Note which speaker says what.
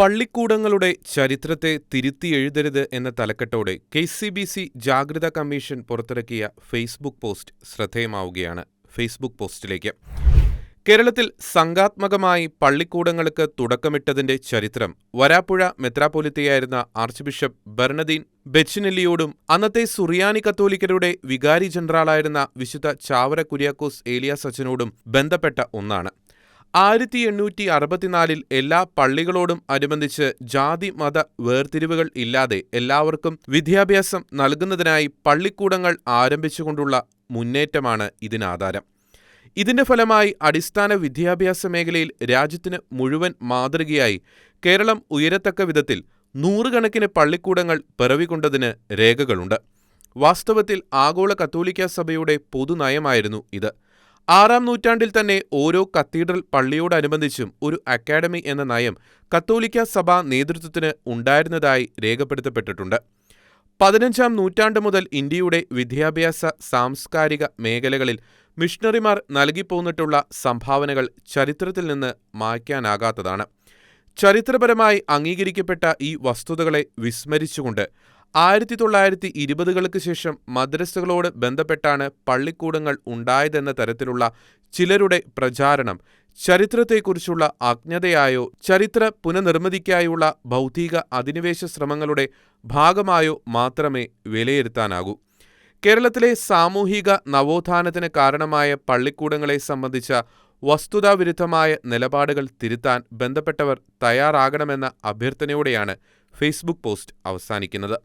Speaker 1: പള്ളിക്കൂടങ്ങളുടെ ചരിത്രത്തെ തിരുത്തി എഴുതരുത് എന്ന തലക്കെട്ടോടെ കെ സി ബി സി ജാഗ്രതാ കമ്മീഷൻ പുറത്തിറക്കിയ ഫേസ്ബുക്ക് പോസ്റ്റ് ശ്രദ്ധേയമാവുകയാണ് ഫേസ്ബുക്ക് പോസ്റ്റിലേക്ക്. കേരളത്തിൽ സംഘാത്മകമായി പള്ളിക്കൂടങ്ങൾക്ക് തുടക്കമിട്ടതിന്റെ ചരിത്രം വരാപ്പുഴ മെത്രാപ്പൊലിത്തയായിരുന്ന ആർച്ച് ബിഷപ്പ് ബെർണദീൻ ബെച്ചിനെല്ലിയോടും അന്നത്തെ സുറിയാനി കത്തോലിക്കരുടെ വികാരി ജനറാളായിരുന്ന വിശുദ്ധ ചാവര കുര്യാക്കോസ് ഏലിയാസ് സച്ചനോടും ബന്ധപ്പെട്ട ഒന്നാണ്. ആയിരത്തി എണ്ണൂറ്റി അറുപത്തിനാലിൽ എല്ലാ പള്ളികളോടും അനുബന്ധിച്ച് ജാതി മത വേർതിരിവുകൾ ഇല്ലാതെ എല്ലാവർക്കും വിദ്യാഭ്യാസം നൽകുന്നതിനായി പള്ളിക്കൂടങ്ങൾ ആരംഭിച്ചുകൊണ്ടുള്ള മുന്നേറ്റമാണ് ഇതിനാധാരം ഇതിന്റെ ഫലമായി അടിസ്ഥാന വിദ്യാഭ്യാസ മേഖലയിൽ രാജ്യത്തിന് മുഴുവൻ മാതൃകയായി കേരളം ഉയരത്തക്ക വിധത്തിൽ നൂറുകണക്കിന് പള്ളിക്കൂടങ്ങൾ പിറവികൊണ്ടതിന് രേഖകളുണ്ട്. വാസ്തവത്തിൽ ആഗോള കത്തോലിക്ക സഭയുടെ പൊതുനയമായിരുന്നു ഇത്. ആറാം നൂറ്റാണ്ടിൽ തന്നെ ഓരോ കത്തീഡ്രൽ പള്ളിയോടനുബന്ധിച്ചും ഒരു അക്കാഡമി എന്ന നയം കത്തോലിക്ക സഭാ നേതൃത്വത്തിന് ഉണ്ടായിരുന്നതായി രേഖപ്പെടുത്തപ്പെട്ടിട്ടുണ്ട്. പതിനഞ്ചാം നൂറ്റാണ്ട് മുതൽ ഇന്ത്യയുടെ വിദ്യാഭ്യാസ സാംസ്കാരിക മേഖലകളിൽ മിഷണറിമാർ നൽകിപ്പോന്നിട്ടുള്ള സംഭാവനകൾ ചരിത്രത്തിൽ നിന്ന് മായ്ക്കാനാകാത്തതാണ്. ചരിത്രപരമായി അംഗീകരിക്കപ്പെട്ട ഈ വസ്തുതകളെ വിസ്മരിച്ചുകൊണ്ട് ആയിരത്തി തൊള്ളായിരത്തി ഇരുപതുകൾക്ക് ശേഷം മദ്രസകളോട് ബന്ധപ്പെട്ടാണ് പള്ളിക്കൂടങ്ങൾ ഉണ്ടായതെന്ന തരത്തിലുള്ള ചിലരുടെ പ്രചാരണം ചരിത്രത്തെക്കുറിച്ചുള്ള അജ്ഞതയായോ ചരിത്ര പുനർനിർമ്മിതിക്കായുള്ള ബൗദ്ധിക അധിനിവേശ ശ്രമങ്ങളുടെ ഭാഗമായോ മാത്രമേ വിലയിരുത്താനാകൂ. കേരളത്തിലെ സാമൂഹിക നവോത്ഥാനത്തിന് കാരണമായ പള്ളിക്കൂടങ്ങളെ സംബന്ധിച്ച വസ്തുതാവിരുദ്ധമായ നിലപാടുകൾ തിരുത്താൻ ബന്ധപ്പെട്ടവർ തയ്യാറാകണമെന്ന അഭ്യർത്ഥനയോടെയാണ് ഫേസ്ബുക്ക് പോസ്റ്റ് അവസാനിക്കുന്നത്.